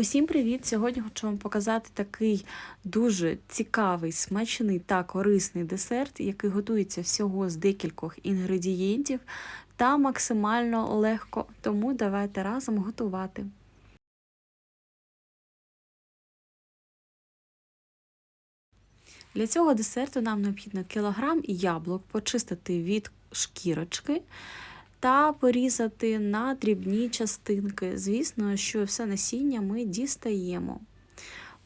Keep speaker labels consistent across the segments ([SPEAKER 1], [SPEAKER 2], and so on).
[SPEAKER 1] Усім привіт! Сьогодні хочу вам показати такий дуже цікавий, смачний та корисний десерт, який готується всього з декількох інгредієнтів та максимально легко. Тому давайте разом готувати. Для цього десерту нам необхідно кілограм яблук почистити від шкірочки та порізати на дрібні частинки. Звісно, що все насіння ми дістаємо.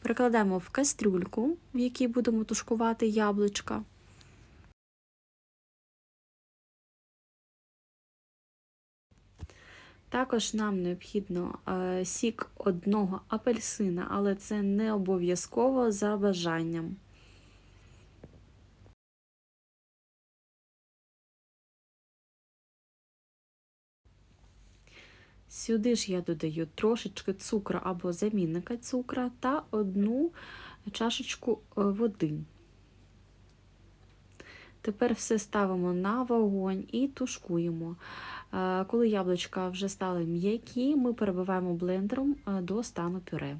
[SPEAKER 1] Перекладаємо в кастрюльку, в якій будемо тушкувати яблучка. Також нам необхідно е, сік одного апельсина, але це не обов'язково за бажанням. Сюди ж я додаю трошечки цукру або замінника цукра та одну чашечку е, води. Тепер все ставимо на вогонь і тушкуємо. Коли яблучка вже стали м'які, ми перебиваємо блендером до стану пюре.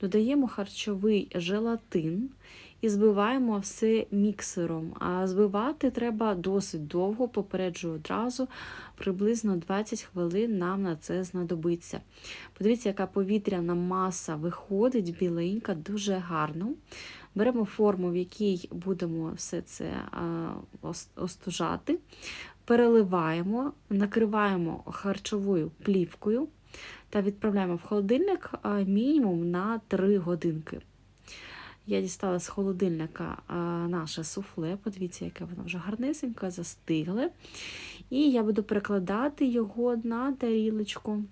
[SPEAKER 1] Додаємо харчовий желатин і збиваємо все міксером. А збивати треба досить довго, попереджую одразу, приблизно 20 хвилин нам на це знадобиться. Подивіться, яка повітряна маса виходить, біленька, дуже гарно. Беремо форму, в якій будемо все це остужати, переливаємо, накриваємо харчовою плівкою та відправляємо в холодильник мінімум на 3 годинки. Я дістала з холодильника наше суфле, подивіться, яке воно вже гарнесеньке, застигле. І я буду перекладати його на тарілочку.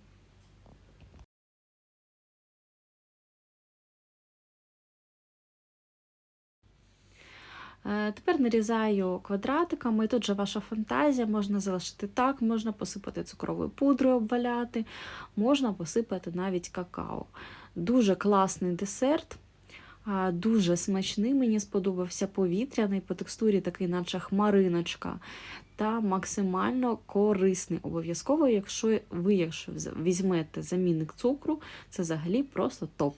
[SPEAKER 1] Тепер нарізаю квадратиками, тут же ваша фантазія, можна залишити так, можна посипати цукровою пудрою, обваляти, можна посипати навіть какао. Дуже класний десерт. Дуже смачний, мені сподобався повітряний, по текстурі такий, наче хмариночка, та максимально корисний. Обов'язково, якщо ви якщо візьмете замінник цукру, це взагалі просто топ.